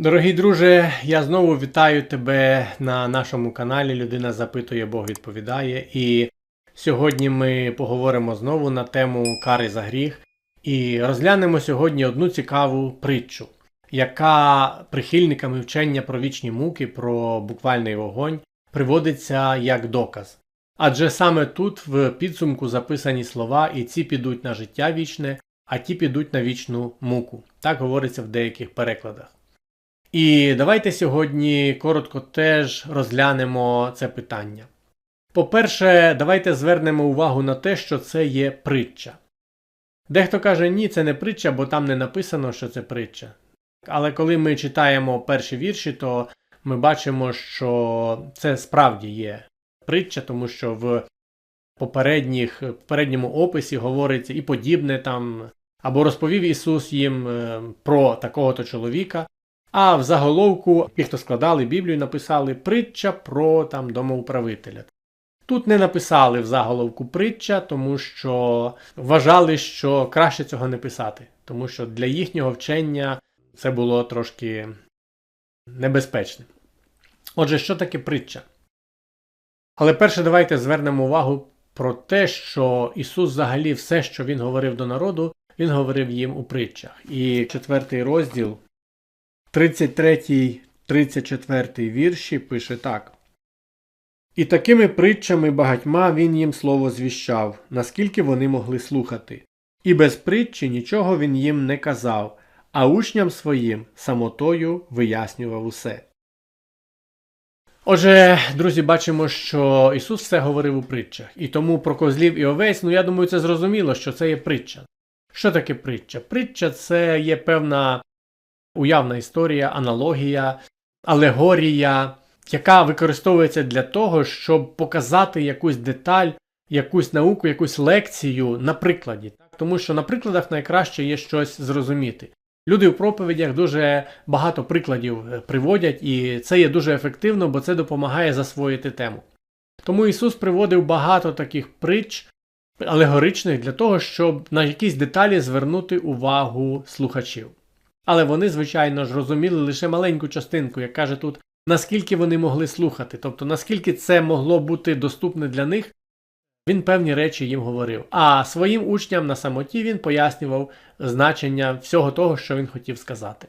Дорогий друже, я знову вітаю тебе на нашому каналі. Людина запитує, Бог відповідає. І сьогодні ми поговоримо знову на тему кари за гріх і розглянемо сьогодні одну цікаву притчу, яка прихильниками вчення про вічні муки, про буквальний вогонь приводиться як доказ. Адже саме тут в підсумку записані слова, і ці підуть на життя вічне, а ті підуть на вічну муку. Так говориться в деяких перекладах. І давайте сьогодні коротко теж розглянемо це питання. По-перше, давайте звернемо увагу на те, що це є притча. Дехто каже, ні, це не притча, бо там не написано, що це притча. Але коли ми читаємо перші вірші, то ми бачимо, що це справді є притча, тому що в попередніх, попередньому описі говориться і подібне там, або розповів Ісус їм е, про такого-то чоловіка. А в заголовку ті, хто складали Біблію, написали притча про там домоуправителя. Тут не написали в заголовку притча, тому що вважали, що краще цього не писати, тому що для їхнього вчення це було трошки небезпечним. Отже, що таке притча? Але перше, давайте звернемо увагу про те, що Ісус взагалі все, що Він говорив до народу, Він говорив їм у притчах. І четвертий розділ 33, 34 вірші пише так. І такими притчами багатьма він їм слово звіщав, наскільки вони могли слухати. І без притчі нічого він їм не казав, а учням своїм самотою вияснював усе. Отже, друзі, бачимо, що Ісус все говорив у притчах, і тому про козлів і овець, ну я думаю, це зрозуміло, що це є притча. Що таке притча? Притча це є певна уявна історія, аналогія, алегорія, яка використовується для того, щоб показати якусь деталь, якусь науку, якусь лекцію на прикладі. Тому що на прикладах найкраще є щось зрозуміти. Люди в проповідях дуже багато прикладів е, приводять, і це є дуже ефективно, бо це допомагає засвоїти тему. Тому Ісус приводив багато таких притч алегоричних для того, щоб на якісь деталі звернути увагу слухачів. Але вони, звичайно ж, розуміли лише маленьку частинку, як каже тут, наскільки вони могли слухати, тобто наскільки це могло бути доступне для них, він певні речі їм говорив. А своїм учням на самоті він пояснював значення всього того, що він хотів сказати.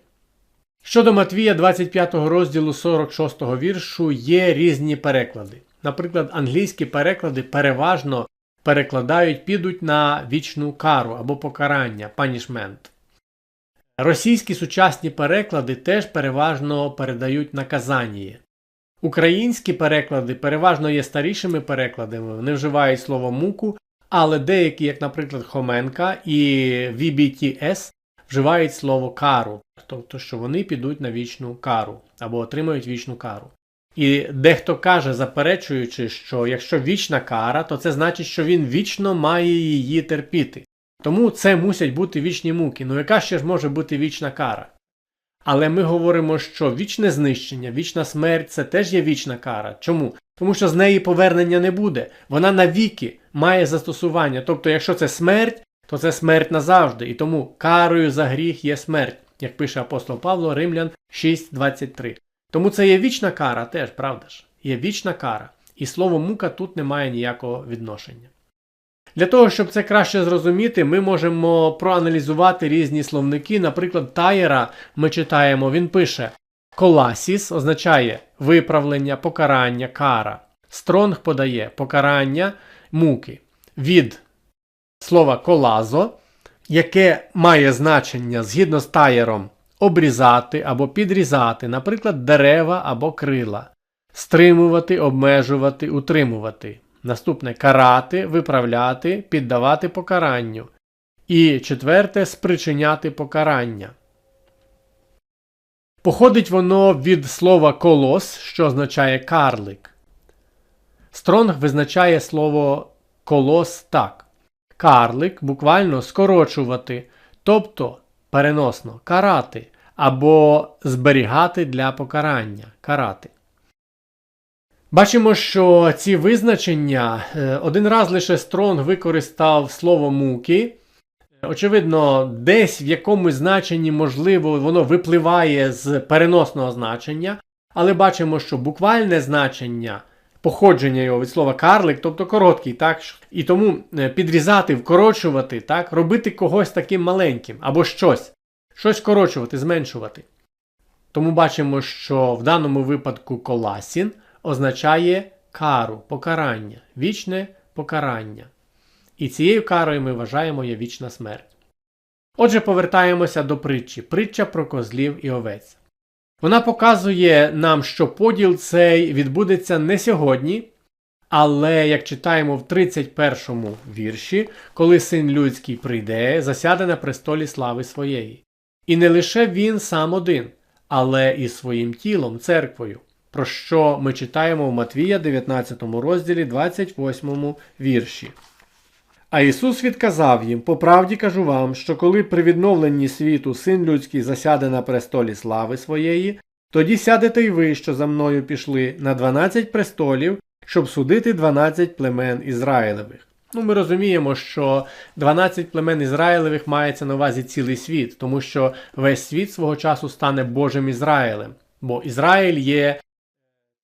Щодо Матвія 25 розділу 46 віршу є різні переклади. Наприклад, англійські переклади переважно перекладають підуть на вічну кару або покарання, punishment. Російські сучасні переклади теж переважно передають наказання. Українські переклади переважно є старішими перекладами, вони вживають слово муку, але деякі, як, наприклад, Хоменка і VBTS, вживають слово кару, тобто, що вони підуть на вічну кару або отримають вічну кару. І дехто каже, заперечуючи, що якщо вічна кара, то це значить, що він вічно має її терпіти. Тому це мусять бути вічні муки. Ну яка ще ж може бути вічна кара? Але ми говоримо, що вічне знищення, вічна смерть це теж є вічна кара. Чому? Тому що з неї повернення не буде. Вона навіки має застосування. Тобто, якщо це смерть, то це смерть назавжди. І тому карою за гріх є смерть, як пише апостол Павло Римлян 6.23. Тому це є вічна кара теж, правда ж? Є вічна кара. І слово мука тут не має ніякого відношення. Для того, щоб це краще зрозуміти, ми можемо проаналізувати різні словники. Наприклад, Тайера ми читаємо, він пише: Коласіс означає виправлення, покарання, кара. Стронг подає покарання муки. Від слова колазо, яке має значення згідно з таєром обрізати або підрізати, наприклад, дерева або крила, стримувати, обмежувати, утримувати. Наступне карати, виправляти, піддавати покаранню. І четверте спричиняти покарання. Походить воно від слова колос, що означає карлик. Стронг визначає слово колос так. Карлик буквально скорочувати, тобто переносно карати або зберігати для покарання карати. Бачимо, що ці визначення е, один раз лише Стронг використав слово муки, Очевидно, десь в якомусь значенні, можливо, воно випливає з переносного значення, але бачимо, що буквальне значення, походження його від слова карлик, тобто короткий, так? І тому е, підрізати, вкорочувати, так, робити когось таким маленьким або щось, щось скорочувати, зменшувати. Тому бачимо, що в даному випадку коласін означає кару, покарання, вічне покарання. І цією карою ми вважаємо є вічна смерть. Отже, повертаємося до притчі притча про козлів і овець. Вона показує нам, що поділ цей відбудеться не сьогодні, але як читаємо в 31 вірші, коли син людський прийде, засяде на престолі слави своєї. І не лише він сам один, але і своїм тілом, церквою, про що ми читаємо в Матвія 19 розділі 28 вірші. А Ісус відказав їм: По правді кажу вам, що коли при відновленні світу син людський засяде на престолі слави своєї, тоді сядете й ви, що за мною пішли, на 12 престолів, щоб судити 12 племен Ізраїлевих. Ну, ми розуміємо, що 12 племен Ізраїлевих мається на увазі цілий світ, тому що весь світ свого часу стане Божим Ізраїлем, бо Ізраїль є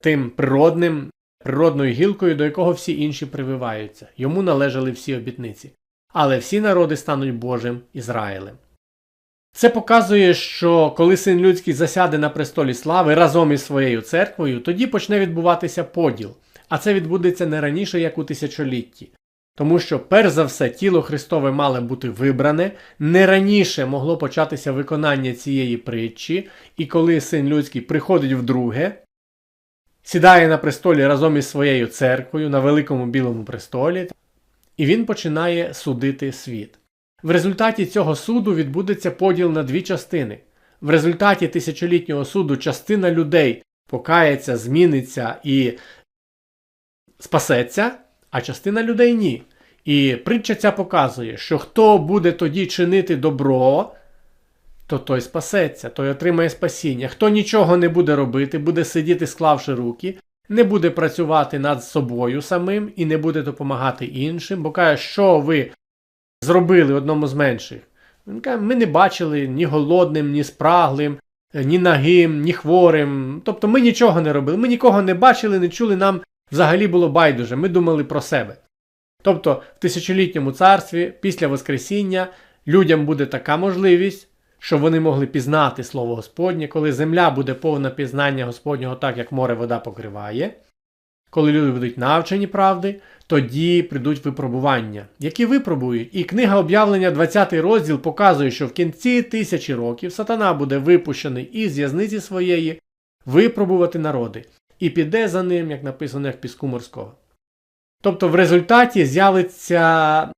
тим природним природною гілкою, до якого всі інші прививаються. Йому належали всі обітниці. Але всі народи стануть Божим Ізраїлем. Це показує, що коли син людський засяде на престолі слави разом із своєю церквою, тоді почне відбуватися поділ, а це відбудеться не раніше, як у тисячолітті. Тому що, перш за все, тіло Христове мало бути вибране, не раніше могло початися виконання цієї притчі, і коли син людський приходить вдруге, сідає на престолі разом із своєю церквою на великому білому престолі, і він починає судити світ. В результаті цього суду відбудеться поділ на дві частини. В результаті тисячолітнього суду частина людей покається, зміниться і спасеться, а частина людей ні. І притча ця показує, що хто буде тоді чинити добро, то той спасеться, той отримає спасіння. Хто нічого не буде робити, буде сидіти, склавши руки, не буде працювати над собою самим і не буде допомагати іншим, бо каже, що ви зробили одному з менших. Він каже, ми не бачили ні голодним, ні спраглим, ні нагим, ні хворим. Тобто ми нічого не робили, ми нікого не бачили, не чули, нам взагалі було байдуже, ми думали про себе. Тобто в тисячолітньому царстві після Воскресіння людям буде така можливість щоб вони могли пізнати Слово Господнє, коли земля буде повна пізнання Господнього, так як море вода покриває. Коли люди будуть навчені правди, тоді прийдуть випробування, які випробують. І книга об'явлення, 20 розділ, показує, що в кінці тисячі років сатана буде випущений із в'язниці своєї випробувати народи, і піде за ним, як написано, як піску морського. Тобто в результаті з'явиться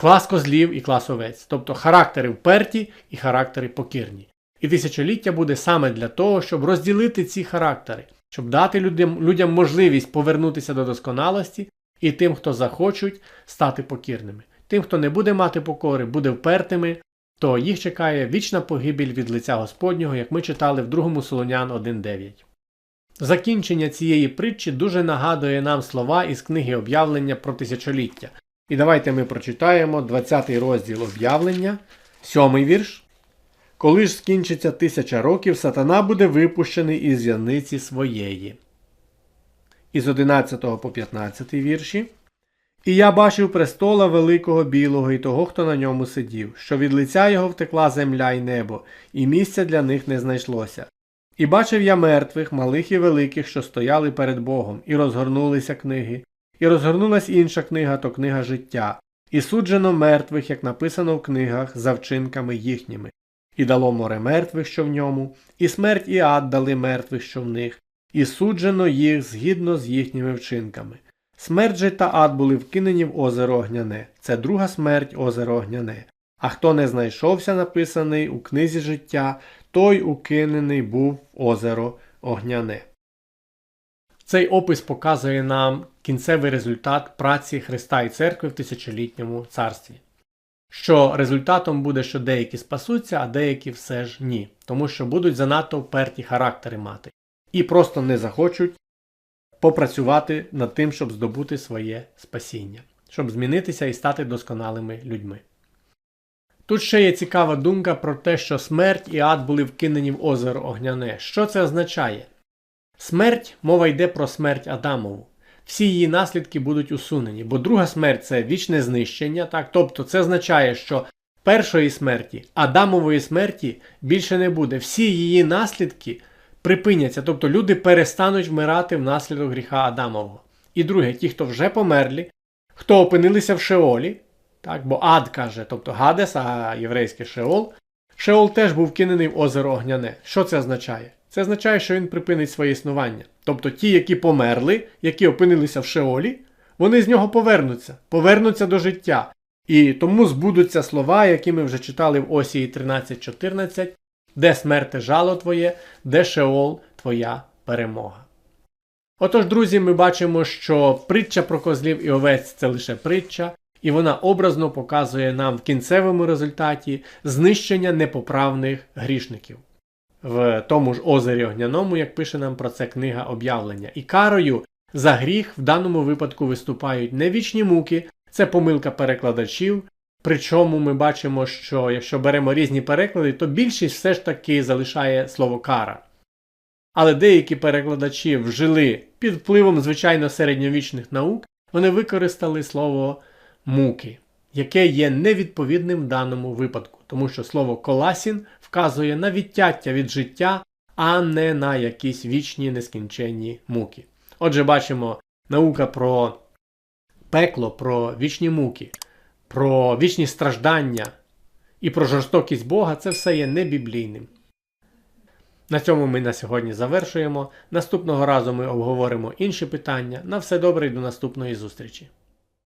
клас козлів і клас овець, тобто характери вперті і характери покірні. І тисячоліття буде саме для того, щоб розділити ці характери, щоб дати людям, людям можливість повернутися до досконалості і тим, хто захочуть, стати покірними. Тим, хто не буде мати покори, буде впертими, то їх чекає вічна погибель від лиця Господнього, як ми читали в 2 Солонян 1.9. Закінчення цієї притчі дуже нагадує нам слова із книги об'явлення про тисячоліття, і давайте ми прочитаємо 20 розділ об'явлення, 7 вірш. Коли ж скінчиться тисяча років, сатана буде випущений із в'язниці своєї. Із 11 по 15 вірші. І я бачив престола великого білого і того, хто на ньому сидів, що від лиця його втекла земля і небо, і місця для них не знайшлося. І бачив я мертвих, малих і великих, що стояли перед Богом, і розгорнулися книги, і розгорнулась інша книга, то книга життя, і суджено мертвих, як написано в книгах, за вчинками їхніми, і дало море мертвих, що в ньому, і смерть і ад дали мертвих, що в них, і суджено їх згідно з їхніми вчинками. Смерть же та ад були вкинені в озеро Огняне. Це друга смерть озеро Огняне. А хто не знайшовся написаний у книзі життя, той укинений був в озеро Огняне. Цей опис показує нам кінцевий результат праці Христа і церкви в тисячолітньому царстві. Що результатом буде, що деякі спасуться, а деякі все ж ні, тому що будуть занадто вперті характери мати і просто не захочуть попрацювати над тим, щоб здобути своє спасіння, щоб змінитися і стати досконалими людьми. Тут ще є цікава думка про те, що смерть і ад були вкинені в озеро Огняне. Що це означає? Смерть, мова йде про смерть Адамову. Всі її наслідки будуть усунені, бо друга смерть це вічне знищення. Так? Тобто це означає, що першої смерті, Адамової смерті більше не буде. Всі її наслідки припиняться, тобто люди перестануть вмирати внаслідок гріха Адамового. І друге, ті, хто вже померлі, хто опинилися в Шеолі, так, бо ад каже, тобто Гадес, а єврейське Шеол. Шеол теж був кинений в озеро Огняне. Що це означає? Це означає, що він припинить своє існування. Тобто ті, які померли, які опинилися в Шеолі, вони з нього повернуться, повернуться до життя. І тому збудуться слова, які ми вже читали в Осії 13.14, де смерте жало твоє, де Шеол твоя перемога. Отож, друзі, ми бачимо, що притча про козлів і овець це лише притча, і вона образно показує нам в кінцевому результаті знищення непоправних грішників. В тому ж озері Огняному, як пише нам про це книга об'явлення. І карою за гріх в даному випадку виступають не вічні муки, це помилка перекладачів. Причому ми бачимо, що якщо беремо різні переклади, то більшість все ж таки залишає слово кара. Але деякі перекладачі вжили під впливом звичайно середньовічних наук, вони використали слово муки, яке є невідповідним в даному випадку, тому що слово коласін вказує на відтяття від життя, а не на якісь вічні нескінченні муки. Отже, бачимо наука про пекло, про вічні муки, про вічні страждання і про жорстокість Бога це все є небіблійним. На цьому ми на сьогодні завершуємо. Наступного разу ми обговоримо інші питання. На все добре і до наступної зустрічі!